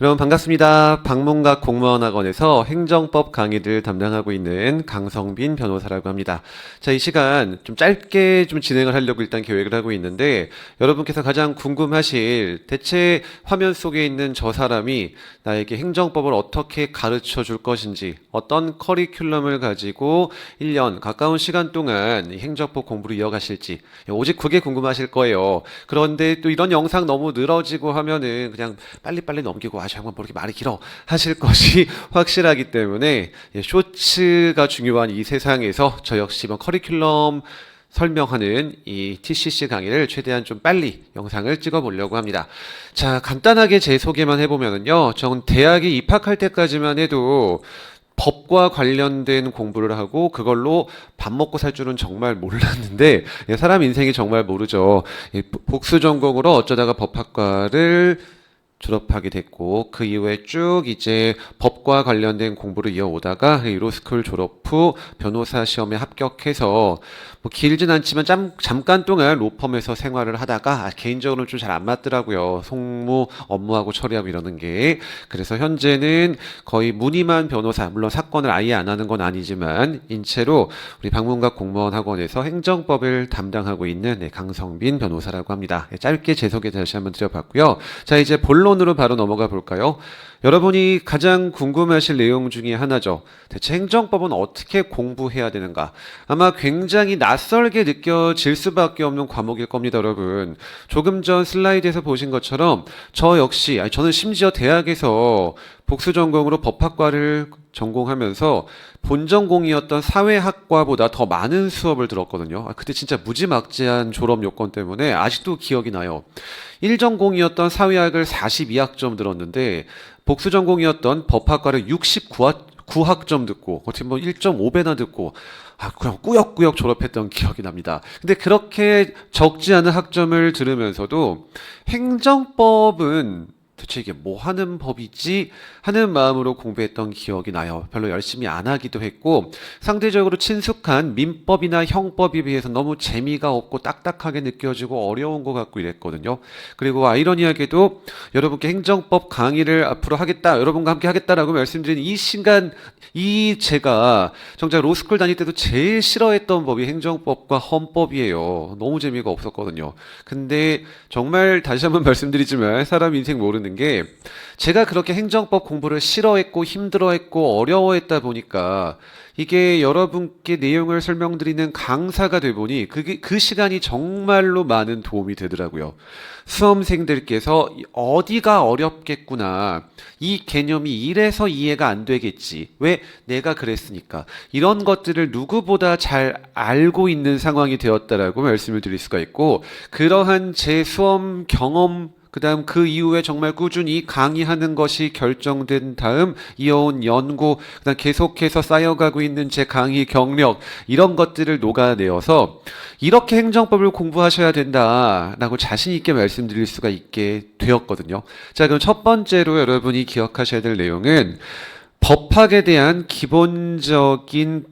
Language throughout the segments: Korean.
여러분 반갑습니다. 방문각 공무원학원에서 행정법 강의를 담당하고 있는 강성빈 변호사라고 합니다. 자, 이 시간 좀 짧게 좀 진행을 하려고 일단 계획을 하고 있는데 여러분께서 가장 궁금하실 대체 화면 속에 있는 저 사람이 나에게 행정법을 어떻게 가르쳐 줄 것인지 어떤 커리큘럼을 가지고 1년 가까운 시간 동안 이 행정법 공부를 이어가실지 오직 그게 궁금하실 거예요. 그런데 또 이런 영상 너무 늘어지고 하면은 그냥 빨리빨리 넘기고 아 정말 뭐 이렇게 말이 길어 하실 것이 확실하기 때문에 예, 쇼츠가 중요한 이 세상에서 저 역시 이번 커리큘럼 설명하는 이 TCC 강의를 최대한 좀 빨리 영상을 찍어 보려고 합니다. 자, 간단하게 제 소개만 해보면은요. 전 대학에 입학할 때까지만 해도 법과 관련된 공부를 하고 그걸로 밥 먹고 살 줄은 정말 몰랐는데 예, 사람 인생이 정말 모르죠. 예, 복수 전공으로 어쩌다가 법학과를 졸업하게 됐고 그 이후에 쭉 이제 법과 관련된 공부를 이어오다가 이 로스쿨 졸업 후 변호사 시험에 합격해서 뭐 길진 않지만 잠, 잠깐 동안 로펌에서 생활을 하다가 아, 개인적으로는 좀 잘 안 맞더라고요. 송무 업무하고 처리하고 이러는 게 그래서 현재는 거의 무늬만 변호사 물론 사건을 아예 안 하는 건 아니지만 인체로 우리 방문각 공무원 학원에서 행정법을 담당하고 있는 네, 강성빈 변호사라고 합니다. 네, 짧게 제 소개 다시 한번 드려봤고요. 자 이제 본론으로 바로 넘어가 볼까요? 여러분이 가장 궁금하실 내용 중에 하나죠. 대체 행정법은 어떻게 공부해야 되는가? 아마 굉장히 낯설게 느껴질 수밖에 없는 과목일 겁니다, 여러분. 조금 전 슬라이드에서 보신 것처럼 저 역시, 아니, 저는 심지어 대학에서 복수 전공으로 법학과를 전공하면서 본전공이었던 사회학과보다 더 많은 수업을 들었거든요. 아, 그때 진짜 무지막지한 졸업 요건 때문에 아직도 기억이 나요. 1전공이었던 사회학을 42학점 들었는데 복수 전공이었던 법학과를 69학점 듣고 어떻게 보면 1.5배나 듣고 아 그냥 꾸역꾸역 졸업했던 기억이 납니다. 근데 그렇게 적지 않은 학점을 들으면서도 행정법은 도대체 이게 뭐 하는 법이지 하는 마음으로 공부했던 기억이 나요. 별로 열심히 안 하기도 했고 상대적으로 친숙한 민법이나 형법에 비해서 너무 재미가 없고 딱딱하게 느껴지고 어려운 것 같고 이랬거든요. 그리고 아이러니하게도 여러분께 행정법 강의를 앞으로 하겠다, 여러분과 함께 하겠다라고 말씀드린 이 시간, 이 제가 정작 로스쿨 다닐 때도 제일 싫어했던 법이 행정법과 헌법이에요. 너무 재미가 없었거든요. 근데 정말 다시 한번 말씀드리지만 사람 인생 모르는 게 제가 그렇게 행정법 공부를 싫어했고 힘들어했고 어려워했다 보니까 이게 여러분께 내용을 설명드리는 강사가 돼 보니 그게 그 시간이 정말로 많은 도움이 되더라고요. 수험생들께서 어디가 어렵겠구나. 이 개념이 이래서 이해가 안 되겠지. 왜 내가 그랬으니까. 이런 것들을 누구보다 잘 알고 있는 상황이 되었다라고 말씀을 드릴 수가 있고 그러한 제 수험 경험 그 다음 그 이후에 정말 꾸준히 강의하는 것이 결정된 다음 이어온 연구, 그 다음 계속해서 쌓여가고 있는 제 강의 경력 이런 것들을 녹아내어서 이렇게 행정법을 공부하셔야 된다라고 자신 있게 말씀드릴 수가 있게 되었거든요. 자, 그럼 첫 번째로 여러분이 기억하셔야 될 내용은 법학에 대한 기본적인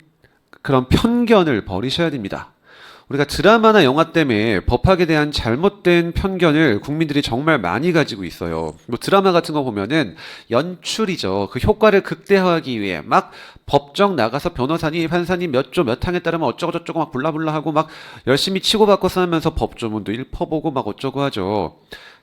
그런 편견을 버리셔야 됩니다. 우리가 드라마나 영화 때문에 법학에 대한 잘못된 편견을 국민들이 정말 많이 가지고 있어요. 뭐 드라마 같은 거 보면은 연출이죠. 그 효과를 극대화하기 위해 막 법정 나가서 변호사님, 판사님 몇 조 몇 항에 따르면 어쩌고저쩌고 막 불라불라 하고 막 열심히 치고받고 싸우면서 법조문도 읽어보고 막 어쩌고 하죠.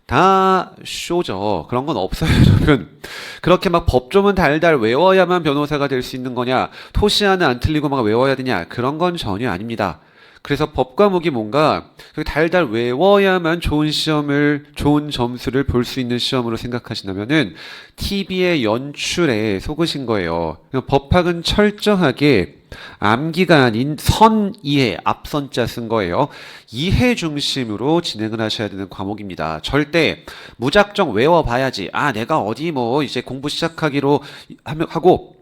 다 쇼죠. 그런 건 없어요, 여러분. 그렇게 막 법조문 달달 외워야만 변호사가 될 수 있는 거냐, 토시 하나 안 틀리고 막 외워야 되냐, 그런 건 전혀 아닙니다. 그래서 법 과목이 뭔가 그 달달 외워야만 좋은 시험을 좋은 점수를 볼 수 있는 시험으로 생각하신다면은 TV의 연출에 속으신 거예요. 법학은 철저하게 암기가 아닌 선이해 앞선자 쓴 거예요. 이해 중심으로 진행을 하셔야 되는 과목입니다. 절대 무작정 외워봐야지. 아 내가 어디 뭐 이제 공부 시작하기로 하고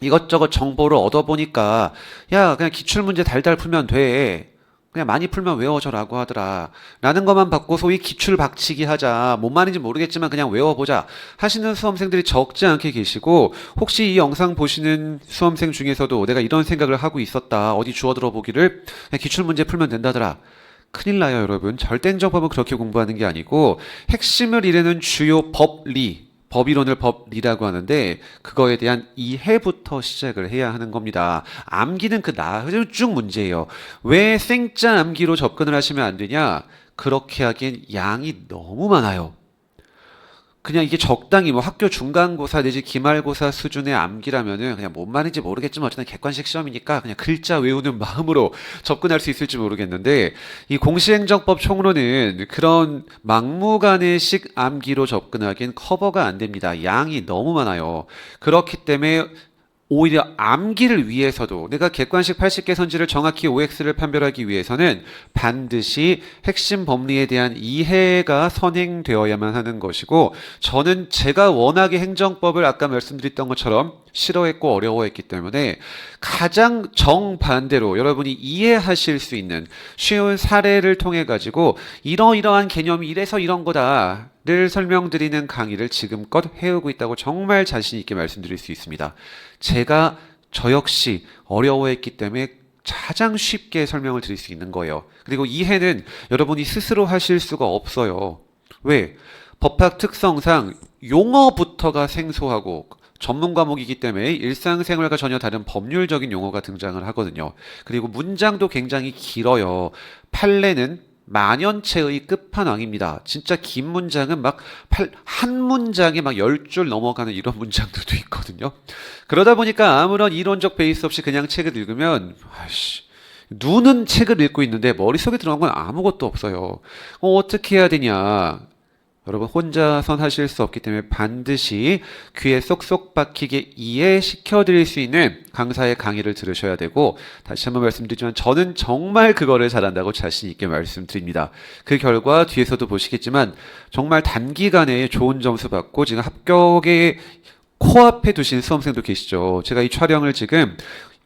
이것저것 정보를 얻어보니까 야 그냥 기출문제 달달 풀면 돼. 그냥 많이 풀면 외워져라고 하더라. 라는 것만 받고 소위 기출 박치기 하자. 뭔 말인지 모르겠지만 그냥 외워보자. 하시는 수험생들이 적지 않게 계시고 혹시 이 영상 보시는 수험생 중에서도 내가 이런 생각을 하고 있었다. 어디 주워 들어 보기를 그냥 기출문제 풀면 된다더라. 큰일 나요, 여러분. 절대 행정법은 그렇게 공부하는 게 아니고 핵심을 이루는 주요 법리, 법이론을 법리라고 하는데 그거에 대한 이해부터 시작을 해야 하는 겁니다. 암기는 그쭉 문제예요. 왜 생짜 암기로 접근을 하시면 안 되냐? 그렇게 하기엔 양이 너무 많아요. 그냥 이게 적당히 뭐 학교 중간고사 내지 기말고사 수준의 암기라면은 그냥 뭔 말인지 모르겠지만 어쨌든 객관식 시험이니까 그냥 글자 외우는 마음으로 접근할 수 있을지 모르겠는데 이 공시행정법 총론은 그런 막무가내 식 암기로 접근하기엔 커버가 안 됩니다. 양이 너무 많아요. 그렇기 때문에 오히려 암기를 위해서도 내가 객관식 80개 선지를 정확히 OX를 판별하기 위해서는 반드시 핵심 법리에 대한 이해가 선행되어야만 하는 것이고 저는 제가 워낙에 행정법을 아까 말씀드렸던 것처럼 싫어했고 어려워했기 때문에 가장 정반대로 여러분이 이해하실 수 있는 쉬운 사례를 통해 가지고 이러이러한 개념이 이래서 이런 거다 를 설명드리는 강의를 지금껏 해오고 있다고 정말 자신 있게 말씀드릴 수 있습니다. 제가 저 역시 어려워했기 때문에 가장 쉽게 설명을 드릴 수 있는 거예요. 그리고 이해는 여러분이 스스로 하실 수가 없어요. 왜? 법학 특성상 용어부터가 생소하고 전문 과목이기 때문에 일상생활과 전혀 다른 법률적인 용어가 등장을 하거든요. 그리고 문장도 굉장히 길어요. 판례는 만연체의 끝판왕입니다. 진짜 긴 문장은 막 한 문장에 막 열 줄 넘어가는 이런 문장들도 있거든요. 그러다 보니까 아무런 이론적 베이스 없이 그냥 책을 읽으면 아씨 눈은 책을 읽고 있는데 머릿속에 들어간 건 아무것도 없어요. 어, 어떻게 해야 되냐? 여러분 혼자선 하실 수 없기 때문에 반드시 귀에 쏙쏙 박히게 이해시켜 드릴 수 있는 강사의 강의를 들으셔야 되고 다시 한번 말씀드리지만 저는 정말 그거를 잘한다고 자신 있게 말씀드립니다. 그 결과 뒤에서도 보시겠지만 정말 단기간에 좋은 점수 받고 지금 합격에 코앞에 두신 수험생도 계시죠. 제가 이 촬영을 지금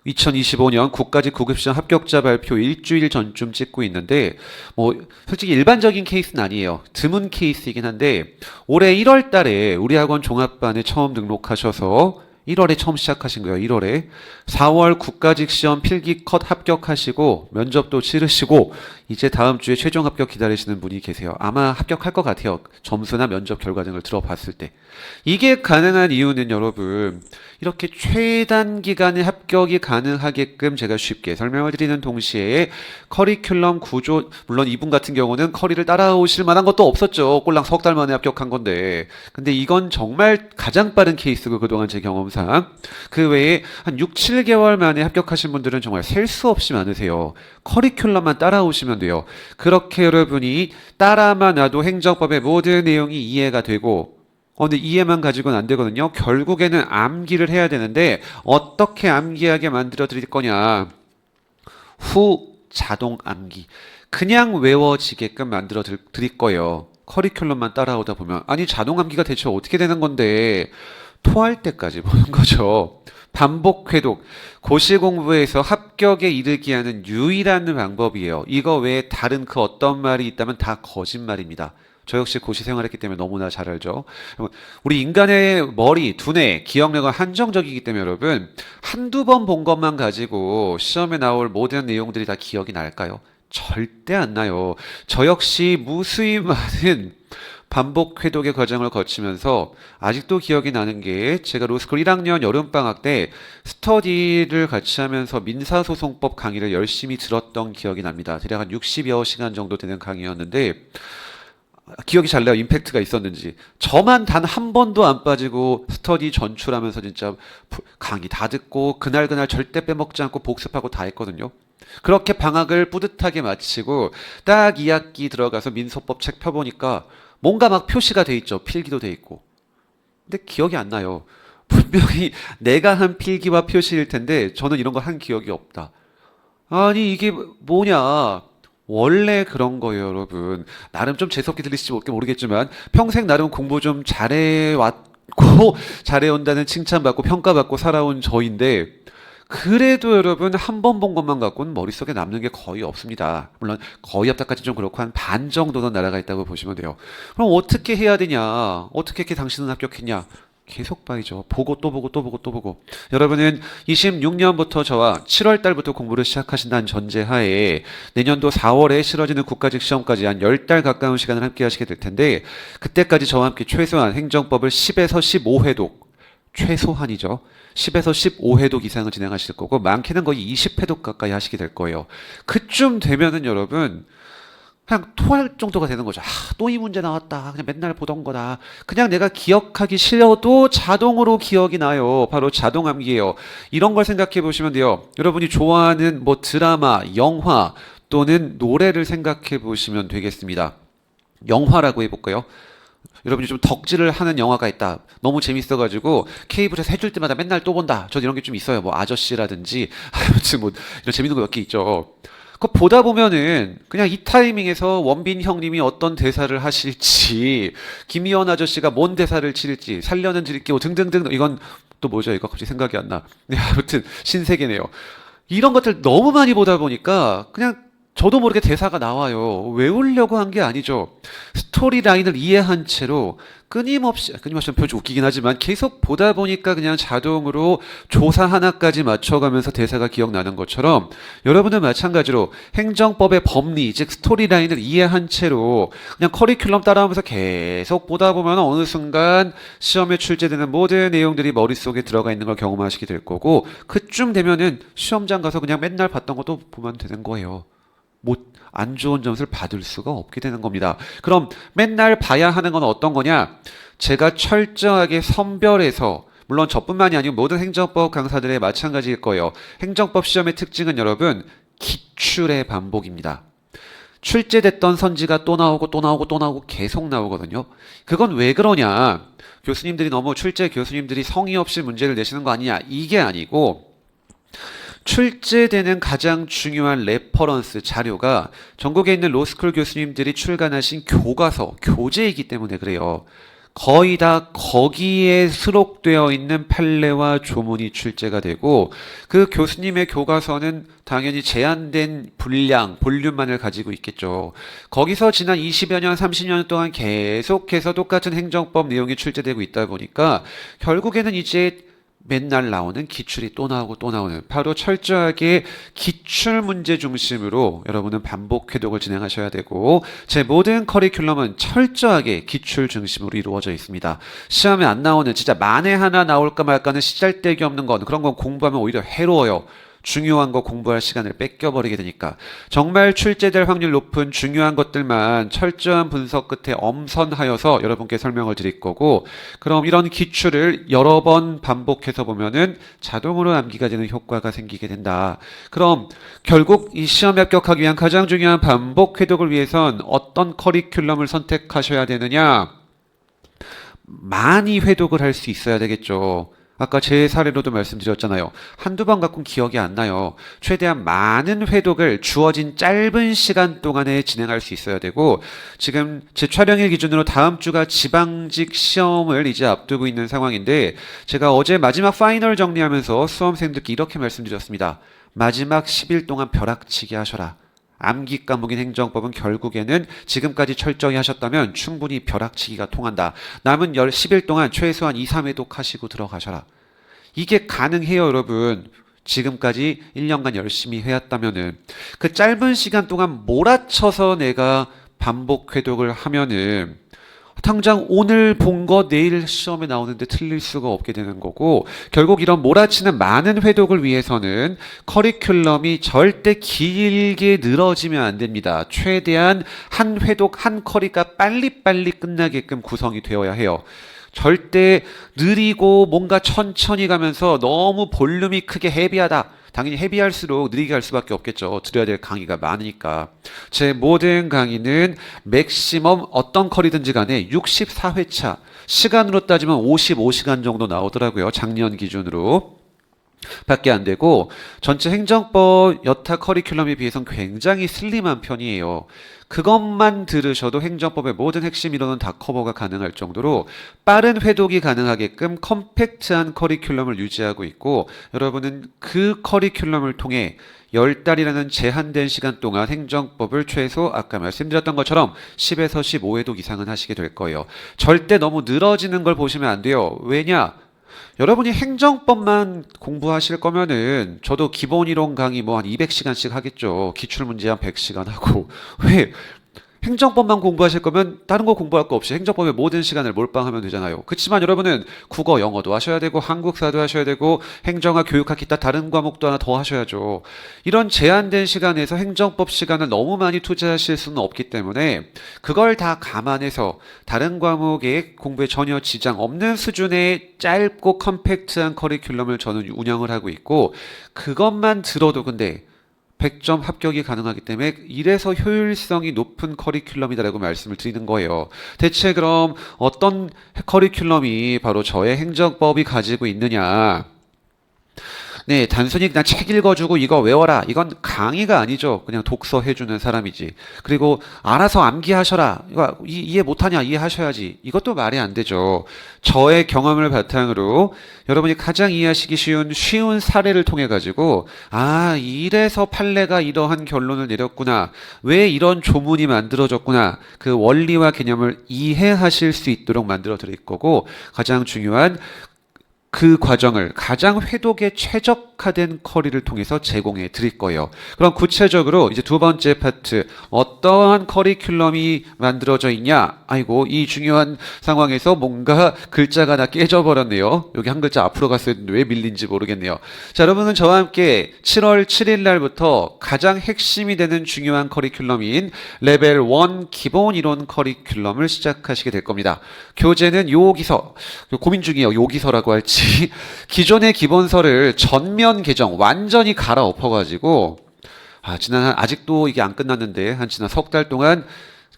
2025년 국가직 구급시험 합격자 발표 일주일 전쯤 찍고 있는데 뭐 솔직히 일반적인 케이스는 아니에요. 드문 케이스이긴 한데 올해 1월 달에 우리 학원 종합반에 처음 등록하셔서 1월에 처음 시작하신 거예요. 1월에 4월 국가직 시험 필기 컷 합격하시고 면접도 치르시고 이제 다음 주에 최종 합격 기다리시는 분이 계세요. 아마 합격할 것 같아요. 점수나 면접 결과 등을 들어봤을 때. 이게 가능한 이유는 여러분 이렇게 최단 기간에 합격이 가능하게끔 제가 쉽게 설명을 드리는 동시에 커리큘럼 구조 물론 이분 같은 경우는 커리를 따라오실 만한 것도 없었죠. 꼴랑 석 달 만에 합격한 건데. 근데 이건 정말 가장 빠른 케이스고 그동안 제 경험상 그 외에 한 6, 7개월 만에 합격하신 분들은 정말 셀 수 없이 많으세요. 커리큘럼만 따라오시면 돼요. 그렇게 여러분이 따라만 놔도 행정법의 모든 내용이 이해가 되고 어, 근데 이해만 가지고는 안 되거든요. 결국에는 암기를 해야 되는데 어떻게 암기하게 만들어 드릴 거냐? 후 자동 암기. 그냥 외워지게끔 만들어 드- 드릴 거예요. 커리큘럼만 따라오다 보면 아니 자동 암기가 대체 어떻게 되는 건데 토할 때까지 보는 거죠. 반복 회독. 고시 공부에서 합격에 이르게 하는 유일한 방법이에요. 이거 외에 다른 그 어떤 말이 있다면 다 거짓말입니다. 저 역시 고시 생활했기 때문에 너무나 잘 알죠. 우리 인간의 머리, 두뇌, 기억력은 한정적이기 때문에 여러분 한두 번 본 것만 가지고 시험에 나올 모든 내용들이 다 기억이 날까요? 절대 안 나요. 저 역시 무수히 많은 반복 회독의 과정을 거치면서 아직도 기억이 나는 게 제가 로스쿨 1학년 여름방학 때 스터디를 같이 하면서 민사소송법 강의를 열심히 들었던 기억이 납니다. 대략 한 60여 시간 정도 되는 강의였는데 기억이 잘 나요. 임팩트가 있었는지. 저만 단 한 번도 안 빠지고 스터디 전출하면서 진짜 부- 강의 다 듣고 그날그날 절대 빼먹지 않고 복습하고 다 했거든요. 그렇게 방학을 뿌듯하게 마치고 딱 2학기 들어가서 민소법 책 펴보니까 뭔가 막 표시가 돼 있죠. 필기도 돼 있고. 근데 기억이 안 나요. 분명히 내가 한 필기와 표시일 텐데 저는 이런 거 한 기억이 없다. 아니 이게 뭐냐? 원래 그런 거예요, 여러분. 나름 좀 재수없게 들리실지 모르- 모르겠지만 평생 나름 공부 좀 잘해 왔고 잘해 온다는 칭찬받고 평가받고 살아온 저인데 그래도 여러분 한 번 본 것만 갖고는 머릿속에 남는 게 거의 없습니다. 물론 거의 없다까지 좀 그렇고 한 반 정도는 날아가 있다고 보시면 돼요. 그럼 어떻게 해야 되냐? 어떻게 이렇게 당신은 합격했냐? 계속 봐야죠. 보고 또 보고 또 보고 또 보고. 여러분은 26년부터 저와 7월 달부터 공부를 시작하신다는 전제하에 내년도 4월에 치러지는 국가직 시험까지 한 10달 가까운 시간을 함께 하시게 될 텐데 그때까지 저와 함께 최소한 행정법을 10에서 15회독 최소한이죠. 10에서 15회독 이상을 진행하실 거고 많게는 거의 20회독 가까이 하시게 될 거예요. 그쯤 되면은 여러분 그냥 토할 정도가 되는 거죠. 아, 또 이 문제 나왔다. 그냥 맨날 보던 거다. 그냥 내가 기억하기 싫어도 자동으로 기억이 나요. 바로 자동 암기예요. 이런 걸 생각해 보시면 돼요. 여러분이 좋아하는 뭐 드라마, 영화 또는 노래를 생각해 보시면 되겠습니다. 영화라고 해볼까요? 여러분이 좀 덕질을 하는 영화가 있다. 너무 재밌어가지고 케이블에서 해줄 때마다 맨날 또 본다. 저 이런 게 좀 있어요. 뭐 아저씨라든지 아무튼 뭐 이런 재밌는 거 몇 개 있죠. 그 보다 보면은 그냥 이 타이밍에서 원빈 형님이 어떤 대사를 하실지 김희원 아저씨가 뭔 대사를 칠지 살려는 드릴게요 등등등 이건 또 뭐죠 이거 갑자기 생각이 안 나. 네 아무튼 신세계네요. 이런 것들 너무 많이 보다 보니까 그냥 저도 모르게 대사가 나와요. 외우려고 한 게 아니죠. 스토리 라인을 이해한 채로 끊임없이 끊임없이 표현 좀 웃기긴 하지만 계속 보다 보니까 그냥 자동으로 조사 하나까지 맞춰가면서 대사가 기억나는 것처럼 여러분은 마찬가지로 행정법의 법리 즉 스토리 라인을 이해한 채로 그냥 커리큘럼 따라하면서 계속 보다 보면 어느 순간 시험에 출제되는 모든 내용들이 머릿속에 들어가 있는 걸 경험하시게 될 거고 그쯤 되면은 시험장 가서 그냥 맨날 봤던 것도 보면 되는 거예요. 못, 안 좋은 점수를 받을 수가 없게 되는 겁니다. 그럼 맨날 봐야 하는 건 어떤 거냐? 제가 철저하게 선별해서 물론 저뿐만이 아니고 모든 행정법 강사들의 마찬가지일 거예요. 행정법 시험의 특징은 여러분 기출의 반복입니다. 출제됐던 선지가 또 나오고 또 나오고 또 나오고 계속 나오거든요. 그건 왜 그러냐? 교수님들이 너무 출제 교수님들이 성의 없이 문제를 내시는 거 아니냐? 이게 아니고 출제되는 가장 중요한 레퍼런스 자료가 전국에 있는 로스쿨 교수님들이 출간하신 교과서, 교재이기 때문에 그래요. 거의 다 거기에 수록되어 있는 판례와 조문이 출제가 되고 그 교수님의 교과서는 당연히 제한된 분량, 볼륨만을 가지고 있겠죠. 거기서 지난 20여 년, 30년 동안 계속해서 똑같은 행정법 내용이 출제되고 있다 보니까 결국에는 이제 맨날 나오는 기출이 또 나오고 또 나오는 바로 철저하게 기출 문제 중심으로 여러분은 반복 회독을 진행하셔야 되고 제 모든 커리큘럼은 철저하게 기출 중심으로 이루어져 있습니다. 시험에 안 나오는 진짜 만에 하나 나올까 말까는 시잘데기 없는 건 그런 건 공부하면 오히려 해로워요. 중요한 거 공부할 시간을 뺏겨버리게 되니까 정말 출제될 확률 높은 중요한 것들만 철저한 분석 끝에 엄선하여서 여러분께 설명을 드릴 거고 그럼 이런 기출을 여러 번 반복해서 보면은 자동으로 암기가 되는 효과가 생기게 된다. 그럼 결국 이 시험에 합격하기 위한 가장 중요한 반복 회독을 위해선 어떤 커리큘럼을 선택하셔야 되느냐? 많이 회독을 할 수 있어야 되겠죠. 아까 제 사례로도 말씀드렸잖아요. 한두 번 갖고는 기억이 안 나요. 최대한 많은 회독을 주어진 짧은 시간 동안에 진행할 수 있어야 되고, 지금 제 촬영일 기준으로 다음 주가 지방직 시험을 이제 앞두고 있는 상황인데, 제가 어제 마지막 파이널 정리하면서 수험생들께 이렇게 말씀드렸습니다. 마지막 10일 동안 벼락치기 하셔라. 암기 과목인 행정법은 결국에는 지금까지 철저히 하셨다면 충분히 벼락치기가 통한다. 남은 10, 10일 동안 최소한 2, 3회독 하시고 들어가셔라. 이게 가능해요, 여러분. 지금까지 1년간 열심히 해왔다면은 그 짧은 시간 동안 몰아쳐서 내가 반복 회독을 하면은 당장 오늘 본 거 내일 시험에 나오는데 틀릴 수가 없게 되는 거고 결국 이런 몰아치는 많은 회독을 위해서는 커리큘럼이 절대 길게 늘어지면 안 됩니다. 최대한 한 회독 한 커리가 빨리빨리 끝나게끔 구성이 되어야 해요. 절대 느리고 뭔가 천천히 가면서 너무 볼륨이 크게 헤비하다. 당연히 헤비할수록 느리게 갈 수밖에 없겠죠. 들어야 될 강의가 많으니까. 제 모든 강의는 맥시멈 어떤 커리든지 간에 64회차. 시간으로 따지면 55시간 정도 나오더라고요. 작년 기준으로. 밖에 안 되고 전체 행정법 여타 커리큘럼에 비해서는 굉장히 슬림한 편이에요. 그것만 들으셔도 행정법의 모든 핵심 이론은 다 커버가 가능할 정도로 빠른 회독이 가능하게끔 컴팩트한 커리큘럼을 유지하고 있고 여러분은 그 커리큘럼을 통해 10달이라는 제한된 시간 동안 행정법을 최소 아까 말씀드렸던 것처럼 10에서 15회독 이상은 하시게 될 거예요. 절대 너무 늘어지는 걸 보시면 안 돼요. 왜냐? 여러분이 행정법만 공부하실 거면은 저도 기본 이론 강의 뭐 한 200시간씩 하겠죠. 기출 문제 한 100시간 하고. 왜? 행정법만 공부하실 거면 다른 거 공부할 거 없이 행정법의 모든 시간을 몰빵하면 되잖아요. 그렇지만 여러분은 국어, 영어도 하셔야 되고 한국사도 하셔야 되고 행정학, 교육학 기타 다른 과목도 하나 더 하셔야죠. 이런 제한된 시간에서 행정법 시간을 너무 많이 투자하실 수는 없기 때문에 그걸 다 감안해서 다른 과목의 공부에 전혀 지장 없는 수준의 짧고 컴팩트한 커리큘럼을 저는 운영을 하고 있고 그것만 들어도 근데 100점 합격이 가능하기 때문에 이래서 효율성이 높은 커리큘럼이다라고 말씀을 드리는 거예요. 대체 그럼 어떤 커리큘럼이 바로 저의 행정법이 가지고 있느냐? 네, 단순히 그냥 책 읽어주고 이거 외워라. 이건 강의가 아니죠. 그냥 독서 해주는 사람이지. 그리고 알아서 암기하셔라. 이거 이- 이해 못하냐? 이해하셔야지. 이것도 말이 안 되죠. 저의 경험을 바탕으로 여러분이 가장 이해하시기 쉬운 쉬운 사례를 통해 가지고 아 이래서 판례가 이러한 결론을 내렸구나. 왜 이런 조문이 만들어졌구나. 그 원리와 개념을 이해하실 수 있도록 만들어 드릴 거고 가장 중요한 그 과정을 가장 회독에 최적화된 커리를 통해서 제공해 드릴 거예요. 그럼 구체적으로 이제 두 번째 파트 어떠한 커리큘럼이 만들어져 있냐? 아이고 이 중요한 상황에서 뭔가 글자가 다 깨져 버렸네요. 여기 한 글자 앞으로 갔어야 했는데 왜 밀린지 모르겠네요. 자, 여러분은 저와 함께 7월 7일 날부터 가장 핵심이 되는 중요한 커리큘럼인 레벨 1 기본 이론 커리큘럼을 시작하시게 될 겁니다. 교재는 요기서 고민 중이에요. 요기서라고 할지 기존의 기본서를 전면 개정 완전히 갈아엎어 가지고 아, 지난 한- 아직도 이게 안 끝났는데 한 지난 석 달 동안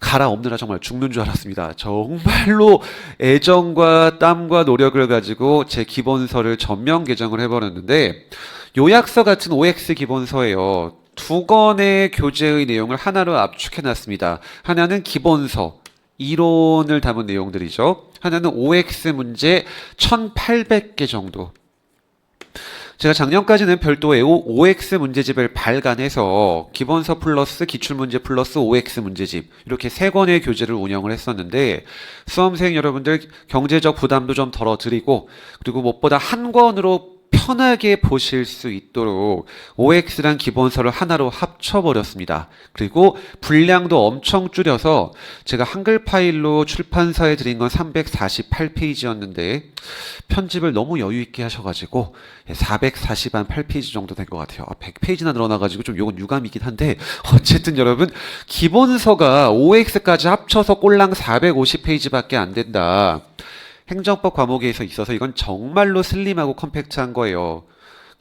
갈아엎느라 정말 죽는 줄 알았습니다. 정말로 애정과 땀과 노력을 가지고 제 기본서를 전면 개정을 해버렸는데 요약서 같은 OX 기본서예요. 두 권의 교재의 내용을 하나로 압축해 놨습니다. 하나는 기본서, 이론을 담은 내용들이죠. 하나는 OX 문제 1800개 정도. 제가 작년까지는 별도의 OX 문제집을 발간해서 기본서 플러스 기출문제 플러스 OX 문제집 이렇게 세 권의 교재를 운영을 했었는데 수험생 여러분들 경제적 부담도 좀 덜어드리고 그리고 무엇보다 한 권으로 편하게 보실 수 있도록 OX란 기본서를 하나로 합쳐버렸습니다. 그리고 분량도 엄청 줄여서 제가 한글 파일로 출판사에 드린 건 348페이지였는데 편집을 너무 여유 있게 하셔가지고 440한 8페이지 정도 된 것 같아요. 100페이지나 늘어나가지고 좀 요건 유감이긴 한데 어쨌든 여러분 기본서가 OX까지 합쳐서 꼴랑 450페이지밖에 안 된다. 행정법 과목에서 있어서 이건 정말로 슬림하고 컴팩트한 거예요.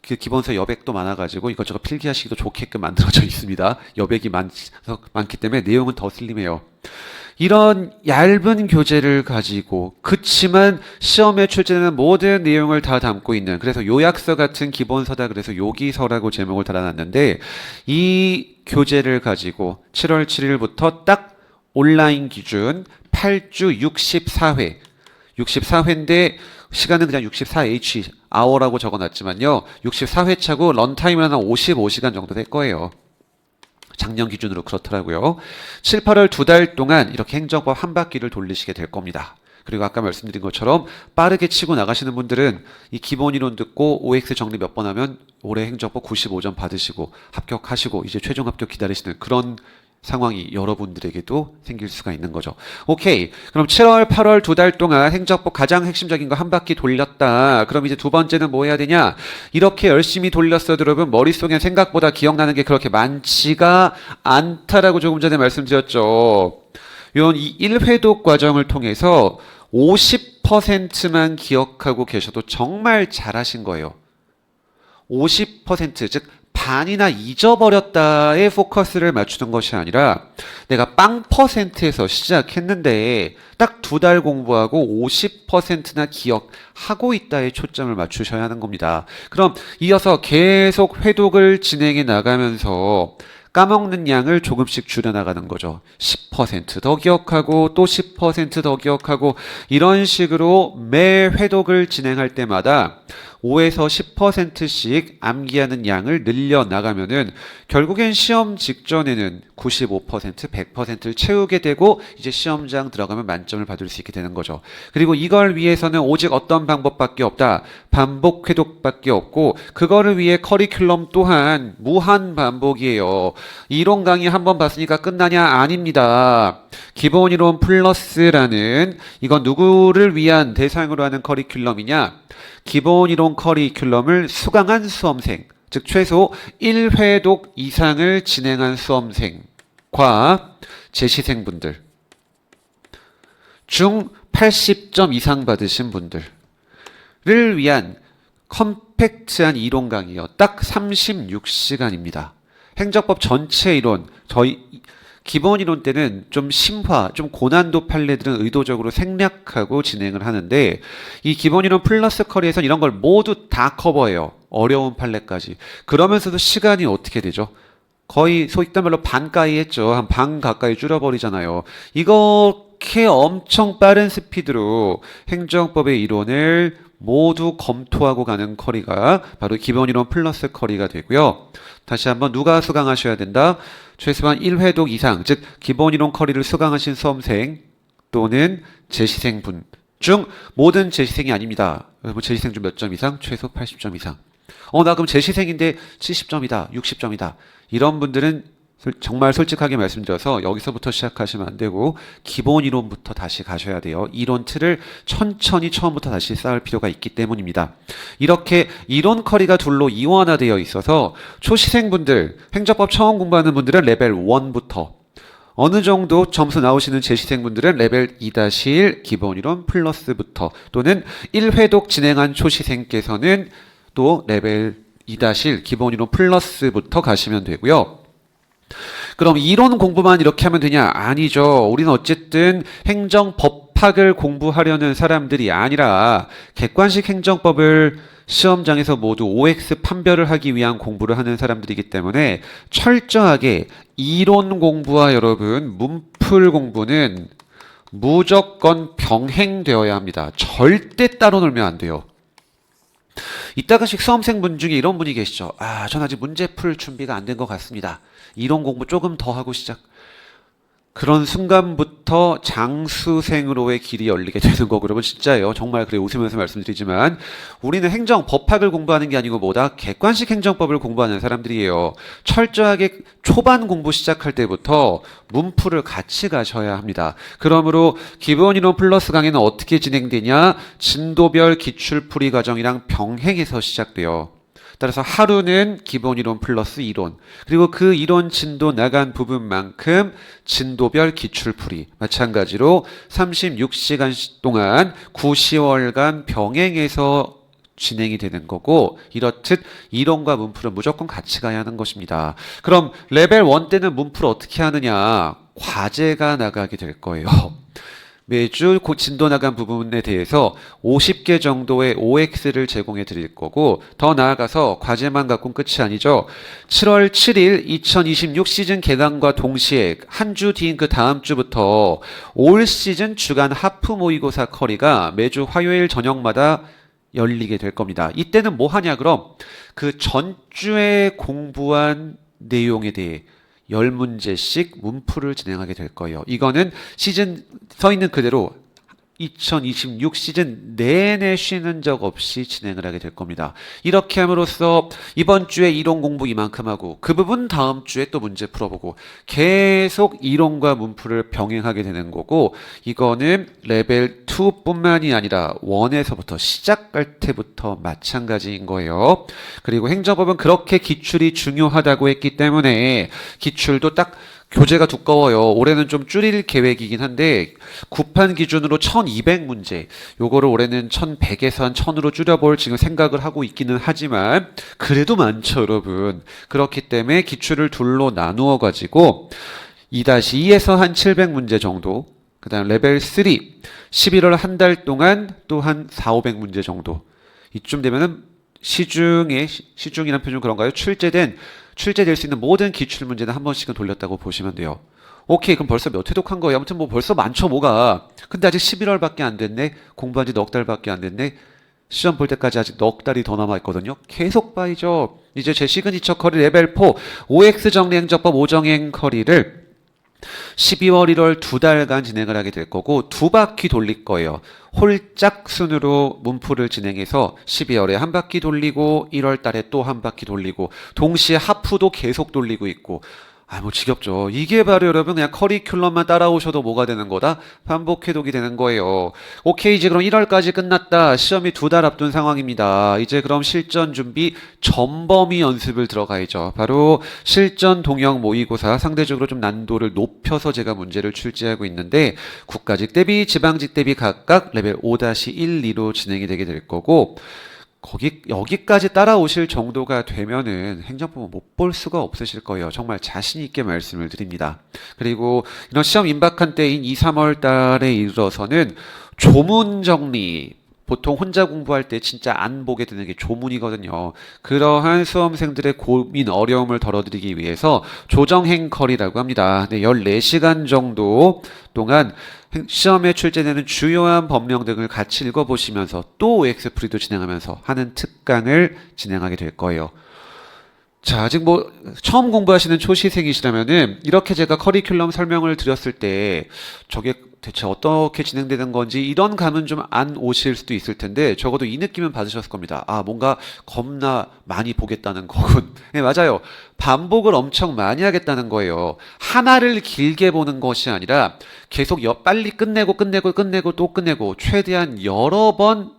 그 기본서 여백도 많아가지고 이것저것 필기하시기도 좋게끔 만들어져 있습니다. 여백이 많, 많기 때문에 내용은 더 슬림해요. 이런 얇은 교재를 가지고 그치만 시험에 출제되는 모든 내용을 다 담고 있는 그래서 요약서 같은 기본서다 그래서 요기서라고 제목을 달아놨는데 이 교재를 가지고 7월 7일부터 딱 온라인 기준 8주 64회 64회인데 시간은 그냥 64H 아워라고 적어놨지만요. 64회 차고 런타임은 한 55시간 정도 될 거예요. 작년 기준으로 그렇더라고요. 7, 8월 두 달 동안 이렇게 행정법 한 바퀴를 돌리시게 될 겁니다. 그리고 아까 말씀드린 것처럼 빠르게 치고 나가시는 분들은 이 기본 이론 듣고 OX 정리 몇 번 하면 올해 행정법 95점 받으시고 합격하시고 이제 최종 합격 기다리시는 그런 상황이 여러분들에게도 생길 수가 있는 거죠. 오케이. 그럼 7월, 8월 두 달 동안 행정법 가장 핵심적인 거 한 바퀴 돌렸다. 그럼 이제 두 번째는 뭐 해야 되냐? 이렇게 열심히 돌렸어도 여러분 머릿속에 생각보다 기억나는 게 그렇게 많지가 않다라고 조금 전에 말씀드렸죠. 요런 이 1회독 과정을 통해서 50%만 기억하고 계셔도 정말 잘하신 거예요. 50%, 즉, 반이나 잊어버렸다에 포커스를 맞추는 것이 아니라 내가 빵 퍼센트에서 시작했는데 딱 두 달 공부하고 50%나 기억하고 있다에 초점을 맞추셔야 하는 겁니다. 그럼 이어서 계속 회독을 진행해 나가면서 까먹는 양을 조금씩 줄여나가는 거죠. 10%더 기억하고 또 10%더 기억하고 이런 식으로 매 회독을 진행할 때마다 5에서 10%씩 암기하는 양을 늘려 나가면은 결국엔 시험 직전에는 95%, 100%를 채우게 되고 이제 시험장 들어가면 만점을 받을 수 있게 되는 거죠. 그리고 이걸 위해서는 오직 어떤 방법밖에 없다. 반복 회독밖에 없고 그거를 위해 커리큘럼 또한 무한 반복이에요. 이론 강의 한 번 봤으니까 끝나냐? 아닙니다. 기본 이론 플러스라는 이건 누구를 위한 대상으로 하는 커리큘럼이냐? 기본 이론 커리큘럼을 수강한 수험생, 즉 최소 1회독 이상을 진행한 수험생과 재시생분들 중 80점 이상 받으신 분들을 위한 컴팩트한 이론 강의요. 딱 36시간입니다. 행정법 전체 이론 저희 기본 이론 때는 좀 심화, 좀 고난도 판례들은 의도적으로 생략하고 진행을 하는데 이 기본 이론 플러스 커리에선 이런 걸 모두 다 커버해요. 어려운 판례까지. 그러면서도 시간이 어떻게 되죠? 거의 소익단 말로 반가이 했죠. 한 반 가까이 줄여버리잖아요. 이렇게 엄청 빠른 스피드로 행정법의 이론을 모두 검토하고 가는 커리가 바로 기본 이론 플러스 커리가 되고요. 다시 한번 누가 수강하셔야 된다? 최소한 1회독 이상, 즉 기본 이론 커리를 수강하신 수험생 또는 재시생분 중 모든 재시생이 아닙니다. 여러분 재시생 중 몇 점 이상? 최소 80점 이상. 어, 나 그럼 재시생인데 70점이다, 60점이다. 이런 분들은 솔- 정말 솔직하게 말씀드려서 여기서부터 시작하시면 안 되고 기본 이론부터 다시 가셔야 돼요. 이론 틀을 천천히 처음부터 다시 쌓을 필요가 있기 때문입니다. 이렇게 이론 커리가 둘로 이원화되어 있어서 초시생분들, 행정법 처음 공부하는 분들은 레벨 1부터 어느 정도 점수 나오시는 재시생분들은 레벨 2-1 기본 이론 플러스부터 또는 1회독 진행한 초시생께서는 또 레벨 2-1 기본 이론 플러스부터 가시면 되고요. 그럼 이론 공부만 이렇게 하면 되냐? 아니죠. 우리는 어쨌든 행정 법학을 공부하려는 사람들이 아니라 객관식 행정법을 시험장에서 모두 OX 판별을 하기 위한 공부를 하는 사람들이기 때문에 철저하게 이론 공부와 여러분 문풀 공부는 무조건 병행되어야 합니다. 절대 따로 놀면 안 돼요. 이따가씩 수험생 분 중에 이런 분이 계시죠. 아, 전 아직 문제 풀 준비가 안 된 것 같습니다. 이론 공부 조금 더 하고 시작. 그런 순간부터 장수생으로의 길이 열리게 되는 거고 여러분 진짜예요. 정말 그래 웃으면서 말씀드리지만 우리는 행정 법학을 공부하는 게 아니고 뭐다 객관식 행정법을 공부하는 사람들이에요. 철저하게 초반 공부 시작할 때부터 문풀을 같이 가셔야 합니다. 그러므로 기본 이론 플러스 강의는 어떻게 진행되냐? 진도별 기출풀이 과정이랑 병행해서 시작돼요. 따라서 하루는 기본 이론 플러스 이론 그리고 그 이론 진도 나간 부분만큼 진도별 기출풀이 마찬가지로 36시간 동안 9, 10월간 병행해서 진행이 되는 거고 이렇듯 이론과 문풀은 무조건 같이 가야 하는 것입니다. 그럼 레벨 1 때는 문풀 어떻게 하느냐? 과제가 나가게 될 거예요. 매주 고- 진도 나간 부분에 대해서 50개 정도의 OX를 제공해 드릴 거고 더 나아가서 과제만 갖고는 끝이 아니죠. 7월 7일 2026 시즌 개강과 동시에 한 주 뒤인 그 다음 주부터 올 시즌 주간 하프 모의고사 커리가 매주 화요일 저녁마다 열리게 될 겁니다. 이때는 뭐 하냐 그럼 그 전주에 공부한 내용에 대해 열 문제씩 문풀을 진행하게 될 거예요. 이거는 시즌 서 있는 그대로 2026 시즌 내내 쉬는 적 없이 진행을 하게 될 겁니다. 이렇게 함으로써 이번 주에 이론 공부 이만큼 하고 그 부분 다음 주에 또 문제 풀어보고 계속 이론과 문풀을 병행하게 되는 거고 이거는 레벨 2뿐만이 아니라 1에서부터 시작할 때부터 마찬가지인 거예요. 그리고 행정법은 그렇게 기출이 중요하다고 했기 때문에 기출도 딱 교재가 두꺼워요. 올해는 좀 줄일 계획이긴 한데 구판 기준으로 1200문제. 요거를 올해는 1100에서 한 1000으로 줄여볼 지금 생각을 하고 있기는 하지만 그래도 많죠, 여러분. 그렇기 때문에 기출을 둘로 나누어 가지고 2-2에서 한 700문제 정도. 그 다음 레벨 3 11월 한 달 동안 또 한 4, 500문제 정도. 이쯤 되면은 시중에 시- 시중이란 표현 그런가요? 출제된 출제될 수 있는 모든 기출 문제는 한 번씩은 돌렸다고 보시면 돼요. 오케이, 그럼 벌써 몇 회독한 거예요? 아무튼 뭐 벌써 많죠, 뭐가. 근데 아직 11월밖에 안 됐네. 공부한 지 넉 달밖에 안 됐네. 시험 볼 때까지 아직 넉 달이 더 남아 있거든요. 계속 봐야죠. 이제 제 시그니처 커리 레벨 4 OX 정리 행정법 오정행 커리를 12월 1월 두 달간 진행을 하게 될 거고 두 바퀴 돌릴 거예요. 홀짝 순으로 문풀을 진행해서 12월에 한 바퀴 돌리고 1월 달에 또 한 바퀴 돌리고 동시에 하프도 계속 돌리고 있고 아, 뭐 지겹죠. 이게 바로 여러분 그냥 커리큘럼만 따라오셔도 뭐가 되는 거다? 반복 해독이 되는 거예요. 오케이, 이제 그럼 1월까지 끝났다. 시험이 두 달 앞둔 상황입니다. 이제 그럼 실전 준비 전범위 연습을 들어가야죠. 바로 실전 동형 모의고사 상대적으로 좀 난도를 높여서 제가 문제를 출제하고 있는데 국가직 대비 지방직 대비 각각 레벨 5-1, 2로 진행이 되게 될 거고 거기 여기까지 따라오실 정도가 되면은 행정법은 못 볼 수가 없으실 거예요. 정말 자신 있게 말씀을 드립니다. 그리고 이런 시험 임박한 때인 2, 3월 달에 이르러서는 조문 정리 보통 혼자 공부할 때 진짜 안 보게 되는 게 조문이거든요. 그러한 수험생들의 고민, 어려움을 덜어드리기 위해서 조정 행컬이라고 합니다. 네, 14시간 정도 동안 행- 시험에 출제되는 주요한 법령 등을 같이 읽어보시면서 또 OX 프리도 진행하면서 하는 특강을 진행하게 될 거예요. 자, 아직 뭐 처음 공부하시는 초시생이시라면은 이렇게 제가 커리큘럼 설명을 드렸을 때 저게 대체 어떻게 진행되는 건지 이런 감은 좀 안 오실 수도 있을 텐데 적어도 이 느낌은 받으셨을 겁니다. 아, 뭔가 겁나 많이 보겠다는 거군. 네, 맞아요. 반복을 엄청 많이 하겠다는 거예요. 하나를 길게 보는 것이 아니라 계속 여- 빨리 끝내고 끝내고 끝내고 또 끝내고 최대한 여러 번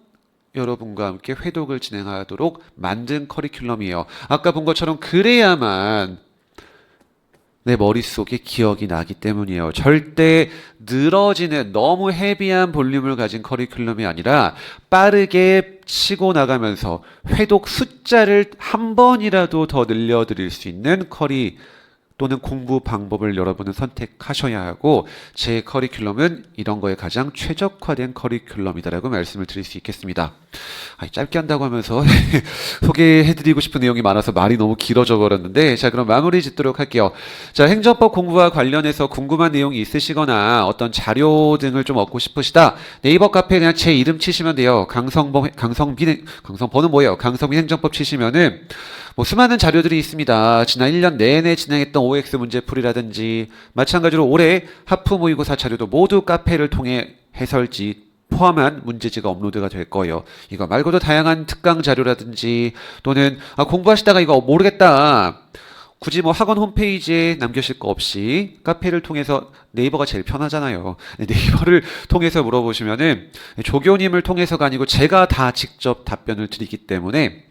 여러분과 함께 회독을 진행하도록 만든 커리큘럼이에요. 아까 본 것처럼 그래야만 내 머릿속에 기억이 나기 때문이에요. 절대 늘어지는 너무 헤비한 볼륨을 가진 커리큘럼이 아니라 빠르게 치고 나가면서 회독 숫자를 한 번이라도 더 늘려드릴 수 있는 커리 또는 공부 방법을 여러분은 선택하셔야 하고 제 커리큘럼은 이런 거에 가장 최적화된 커리큘럼이다라고 말씀을 드릴 수 있겠습니다. 아, 짧게 한다고 하면서 소개해드리고 싶은 내용이 많아서 말이 너무 길어져 버렸는데 자 그럼 마무리 짓도록 할게요. 자 행정법 공부와 관련해서 궁금한 내용이 있으시거나 어떤 자료 등을 좀 얻고 싶으시다 네이버 카페에 그냥 제 이름 치시면 돼요. 강성범 강성빈 강성범은 뭐예요? 강성빈 행정법 치시면은 뭐 수많은 자료들이 있습니다. 지난 1년 내내 진행했던 OX 문제풀이라든지 마찬가지로 올해 하프 모의고사 자료도 모두 카페를 통해 해설지 포함한 문제지가 업로드가 될 거예요. 이거 말고도 다양한 특강 자료라든지 또는 아, 공부하시다가 이거 모르겠다. 굳이 뭐 학원 홈페이지에 남겨실 거 없이 카페를 통해서 네이버가 제일 편하잖아요. 네이버를 통해서 물어보시면은 조교님을 통해서가 아니고 제가 다 직접 답변을 드리기 때문에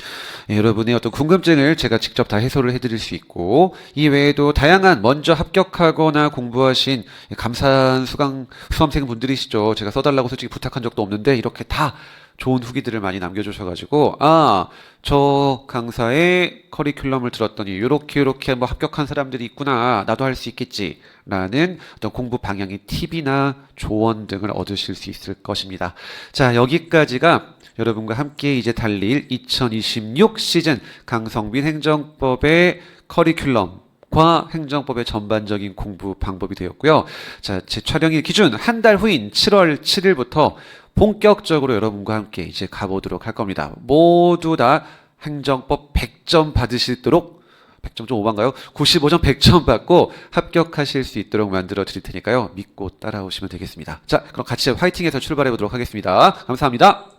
예, 여러분의 어떤 궁금증을 제가 직접 다 해소를 해드릴 수 있고 이 외에도 다양한 먼저 합격하거나 공부하신 감사한 수강 수험생 분들이시죠. 제가 써달라고 솔직히 부탁한 적도 없는데 이렇게 다 좋은 후기들을 많이 남겨주셔가지고 아 저 강사의 커리큘럼을 들었더니 요렇게 요렇게 뭐 합격한 사람들이 있구나 나도 할 수 있겠지라는 어떤 공부 방향의 팁이나 조언 등을 얻으실 수 있을 것입니다. 자 여기까지가 여러분과 함께 이제 달릴 2026 시즌 강성빈 행정법의 커리큘럼 과 행정법의 전반적인 공부 방법이 되었고요. 자, 제 촬영일 기준 한 달 후인 7월 7일부터 본격적으로 여러분과 함께 이제 가보도록 할 겁니다. 모두 다 행정법 100점 받으시도록 100점 좀 오반가요? 95점 100점 받고 합격하실 수 있도록 만들어 드릴 테니까요. 믿고 따라오시면 되겠습니다. 자, 그럼 같이 화이팅해서 출발해 보도록 하겠습니다. 감사합니다.